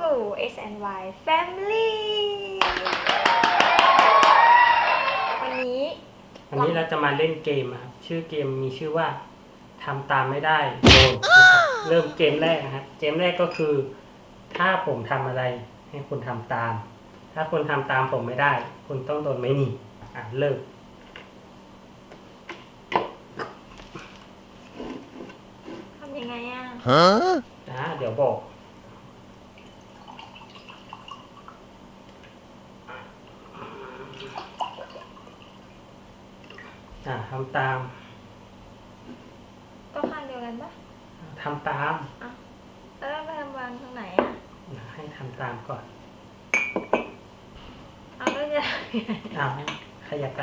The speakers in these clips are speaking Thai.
สู่ SNY Family วันนี้ วันนี้เราจะมาเล่นเกมนะครับ ชื่อเกมมีชื่อว่าทำตามไม่ได้โดนนะครับเริ่มเกมแรกนะครับ เกมแรกก็คือ ถ้าผมทำอะไรให้คุณทำตาม ถ้าคุณทำตามผมไม่ได้ คุณต้องโดนไม่หนีอะเริ่มทำยังไงอะ Huh? นะเดี๋ยวบอก อะทำตาม ก็ข้างเดียวกันปะทำตาม แล้วเราไปทำวางทางไหนอะให้ทำตามก่อนเอาแล้วจะอ้าวขยับไป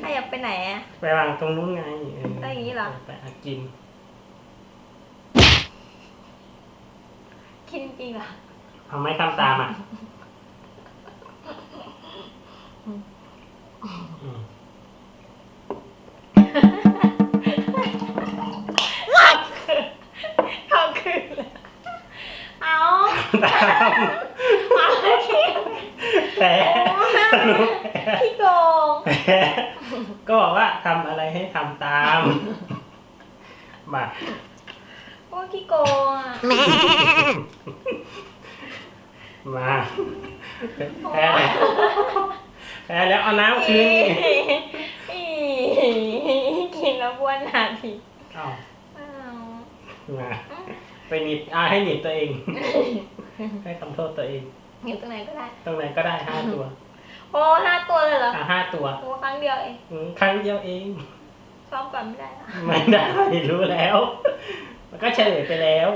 ถ้าอยากไปไหนอะ ไปวางตรงนู้นไงเได้อย่างนี้เหรอ ไปอะกินคิดจริงๆเหรอเอาไม่ทำตามอะ ตามเอาคิดแต่พี่โกงก็บอกว่าทำอะไรให้ทำตาม มาโอ้พี่โกงอะมาแพ้แล้วแพ้แล้วเอาน้ำคืนอีอีกินแล้วบ้วนหนาทีเอาอ้าวมาไปหนีบอ่าให้หนีบตัวเอง ให้ทำโทษตัวเองอยู่ตรงไหนก็ได้ ตรงไหนก็ได้ห้าตัว โอ้ห้าตัวเลยเหรออะห้าตัวโอ้ครั้งเดียวเองอืมครั้งเดียวเอง ซ้อมก่อนไม่ได้นะไม่ได้รู้แล้ว มันก็เฉลยไปแล้ว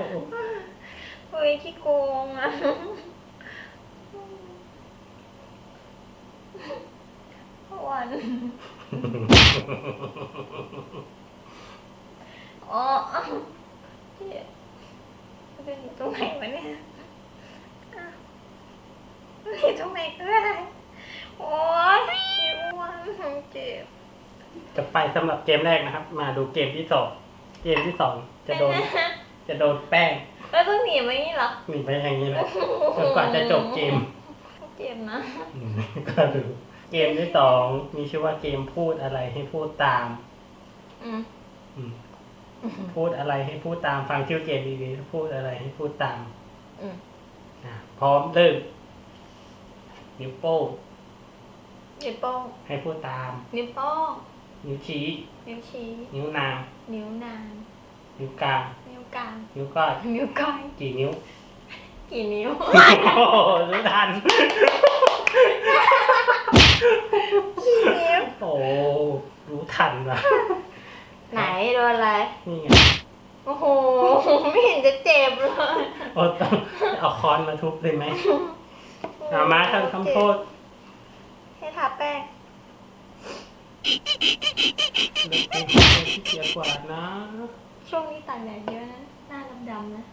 เฮ้ยขี้โกงอะวันอ๋อพี่มันจะอยู่ตรงไหนวะเนี่ยอะอยู่ ตรงไหนก็ได้ โอ้ยพี่อ้วนเจ็บจะไปสำหรับเกมแรกนะครับ มาดูเกมที่สองเกมที่สองจะโดน จะโดนแป้งแล้วต้องหนีมาอย่างนี้เหรอหนีไปอย่างนี้แหละจนกว่าจะจบเกมเจ็บนะก็ดูเกมที่สองมีชื่อว่าเกมพูดอะไรให้พูดตามพูดอะไรให้พูดตามฟังชื่อเกมดีๆพูดอะไรให้พูดตามอืมอะพร้อมเริ่ม นิ้วโป้งนิ้วโป้งให้พูดตาม นิ้วโป้งนิ้วชี้ นิ้วชี้ นิ้วนาง นิ้วนาง นิ้วกลาง นิ้วกลาง นิ้วก้อยนิ้วก้อย กี่นิ้ว กี่นิ้ว โอ้โหรู้ทัน กี่นิ้ว โอ้รู้ทันว่ะ ไหนโดนอะไร นี่ไง โอ้โห ไม่เห็นจะเจ็บเลย โอ้ต้องเอาค้อนมาทุบเลยไหมเอามาทำคำโทษให้ทาแป้งเด็กเป็นคนที่เกียจกว่านะช่วงนี้ตากแดดเยอะนะหน้าดำๆนะ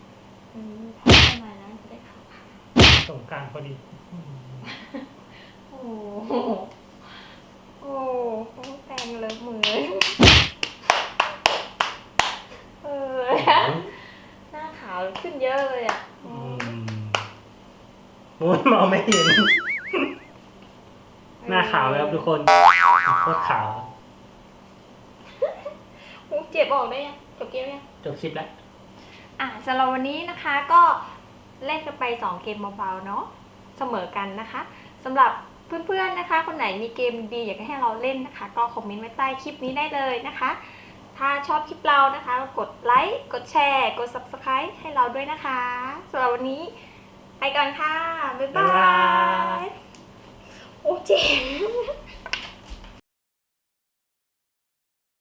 อืมทาหน่อยนะจะได้ขาวสงกรารพอดีโอ้โหโอ้โหแป้งเลอะมือเออหน้าขาวขึ้นเยอะเลยอะอืม มุ้ยมองไม่เห็น หน้าขาวแล้วทุกคนโคตรขาวโอ้เจ็บออกได้ยังจบเกมยังจบคลิปแล้ว อะสำหรับวันนี้นะคะก็เล่นกันไป 2 เกมเบาๆเนาะเสมอกันนะคะสำหรับเพื่อนๆนะคะ คนไหนมีเกมดีอยากให้เราเล่นนะคะ ก็คอมเมนต์ไว้ใต้คลิปนี้ได้เลยนะคะ ถ้าชอบคลิปเรานะคะก็กดไลค์กดแชร์ กด subscribe ให้เราด้วยนะคะสำหรับวันนี้ ไปก่อนค่ะ บ๊ายบาบ๊ายบายยโอ้เจ็บ